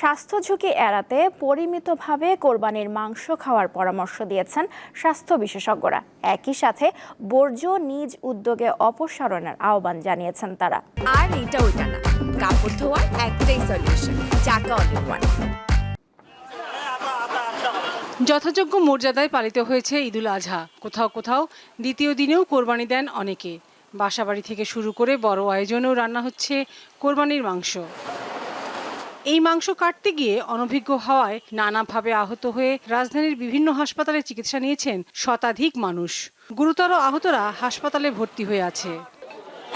স্বাস্থ্য ঝুঁকি এড়াতে পরিমিতভাবে কোরবানির মাংস খাওয়ার পরামর্শ দিয়েছেন স্বাস্থ্য বিশেষজ্ঞরা। একই সাথে বর্জ্য নিজ উদ্যোগে অপসারণের আহ্বান জানিয়েছেন তারা। আর এটা ওইটা না। কাপড় ধোয়ার একটাই সলিউশন চাকা অনেক যথাযোগ্য মর্যাদায় পালিত হয়েছে ঈদুল আজহা। কোথাও কোথাও দ্বিতীয় দিনেও কোরবানি দেন অনেকে। বাসাবাড়ি থেকে শুরু করে বড় আয়োজনেও রান্না হচ্ছে কোরবানির মাংস। এই মাংস কাটতে গিয়ে অনভিজ্ঞ হওয়ায় নানাভাবে আহত হয়ে রাজধানীর বিভিন্ন হাসপাতালে চিকিৎসা নিয়েছেন শতাধিক মানুষ। গুরুতর আহতরা হাসপাতালে ভর্তি হয়ে আছে।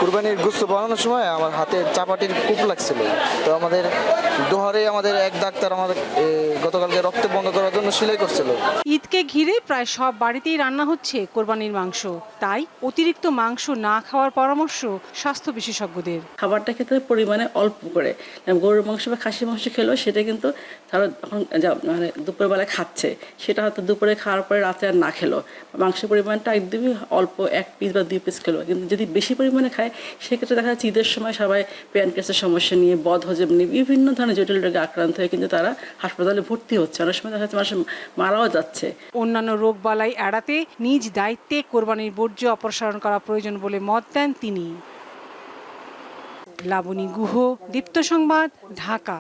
কুরবানির গুস্ত বানানোর সময় আমার হাতে চাপাটির কূপ লাগছিল। তো আমাদের দোহারে আমাদের এক ডাক্তার আমাদের গতকালকে রক্ত বন্ধ করার জন্য সেলাই করছিল। ঈদকে ঘিরে প্রায় সব বাড়িতেই রান্না হচ্ছে কোরবানির মাংস। তাই অতিরিক্ত মাংস না খাওয়ার পরামর্শ স্বাস্থ্য বিশেষজ্ঞদের। খাবারটা খেতে পরিমাণে অল্প করে। গরুর মাংস বা খাসির মাংস খেলেও সেটা কিন্তু তারা এখন যা- মানে দুপুরবেলায় খাচ্ছে। সেটা হয়তো দুপুরে খাওয়ার পরে রাতে আর না খেলো। মাংসের পরিমাণটা একদমই অল্প এক পিস বা দুই পিস খেলো। কিন্তু যদি বেশি পরিমাণে খায় সেক্ষেত্রে দেখা যাচ্ছে ঈদের সময় সবাই প্যানক্রেসের সমস্যা নিয়ে বদ হজম নিয়ে বিভিন্ন ধরনের জটিল রোগে আক্রান্ত হয়ে কিন্তু তারা হাসপাতালে ভর্তি হচ্ছে। অনেক সময় দেখা যাচ্ছে মানুষ মারাও যাচ্ছে। অন্যান্য রোগ বালাই এড়াতে নিজ দায়িত্বে কোরবানির বর্জ্য অপসারণ করা প্রয়োজন বলে মত দেন তিনি। লাবণী গুহ, দীপ্ত সংবাদ, ঢাকা।